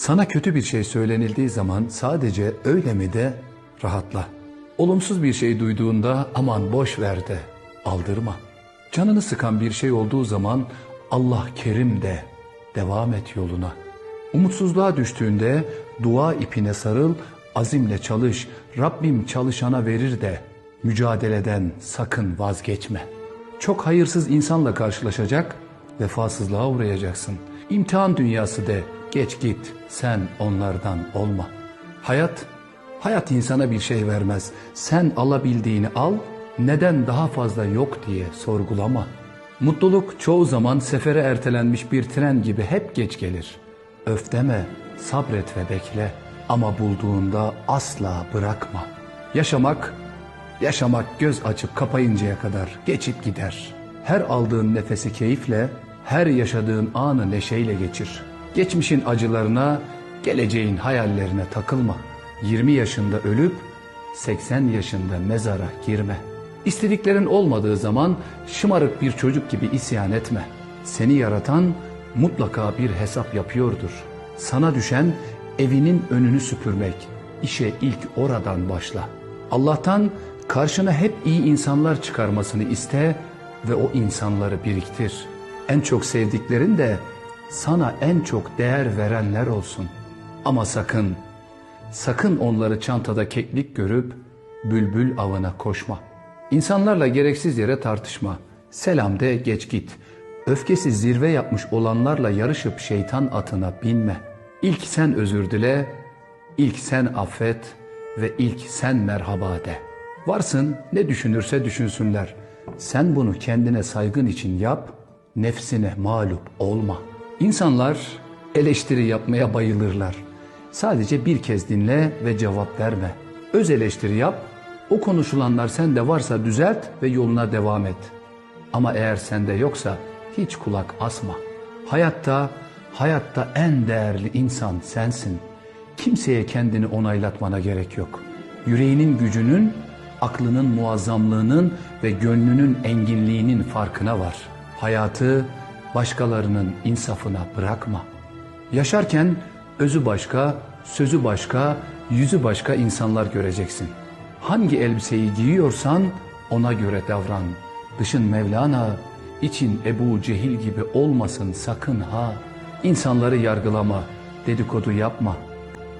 Sana kötü bir şey söylenildiği zaman sadece öyle mi de rahatla. Olumsuz bir şey duyduğunda aman boş ver de aldırma. Canını sıkan bir şey olduğu zaman Allah kerim de devam et yoluna. Umutsuzluğa düştüğünde dua ipine sarıl, azimle çalış. Rabbim çalışana verir de mücadeleden sakın vazgeçme. Çok hayırsız insanla karşılaşacak, vefasızlığa uğrayacaksın. İmtihan dünyası de geç git, sen onlardan olma. Hayat, hayat insana bir şey vermez. Sen alabildiğini al, neden daha fazla yok diye sorgulama. Mutluluk çoğu zaman sefere ertelenmiş bir tren gibi hep geç gelir. Öf deme, sabret ve bekle ama bulduğunda asla bırakma. Yaşamak, yaşamak göz açıp kapayıncaya kadar geçip gider. Her aldığın nefesi keyifle, her yaşadığın anı neşeyle geçir. Geçmişin acılarına, geleceğin hayallerine takılma. 20 yaşında ölüp 80 yaşında mezara girme. İstediklerin olmadığı zaman şımarık bir çocuk gibi isyan etme. Seni yaratan mutlaka bir hesap yapıyordur. Sana düşen evinin önünü süpürmek. İşe ilk oradan başla. Allah'tan karşına hep iyi insanlar çıkarmasını iste ve o insanları biriktir. En çok sevdiklerin de sana en çok değer verenler olsun. Ama sakın, sakın onları çantada keklik görüp bülbül avına koşma. İnsanlarla gereksiz yere tartışma. Selam de geç git. Öfkesi zirve yapmış olanlarla yarışıp şeytan atına binme. İlk sen özür dile, ilk sen affet ve ilk sen merhaba de. Varsın ne düşünürse düşünsünler. Sen bunu kendine saygın için yap, nefsine mağlup olma. İnsanlar eleştiri yapmaya bayılırlar. Sadece bir kez dinle ve cevap verme. Öz eleştiri yap, o konuşulanlar sende varsa düzelt ve yoluna devam et. Ama eğer sende yoksa hiç kulak asma. Hayatta, hayatta en değerli insan sensin. Kimseye kendini onaylatmana gerek yok. Yüreğinin gücünün, aklının muazzamlığının ve gönlünün enginliğinin farkına var. Hayatı başkalarının insafına bırakma. Yaşarken özü başka, sözü başka, yüzü başka insanlar göreceksin. Hangi elbiseyi giyiyorsan ona göre davran. Dışın Mevlana, için Ebu Cehil gibi olmasın sakın ha. İnsanları yargılama, dedikodu yapma.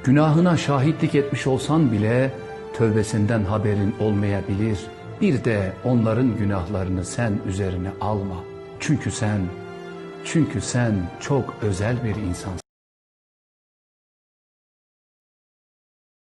Günahına şahitlik etmiş olsan bile tövbesinden haberin olmayabilir. Bir de onların günahlarını sen üzerine alma. Çünkü sen, çünkü sen çok özel bir insansın.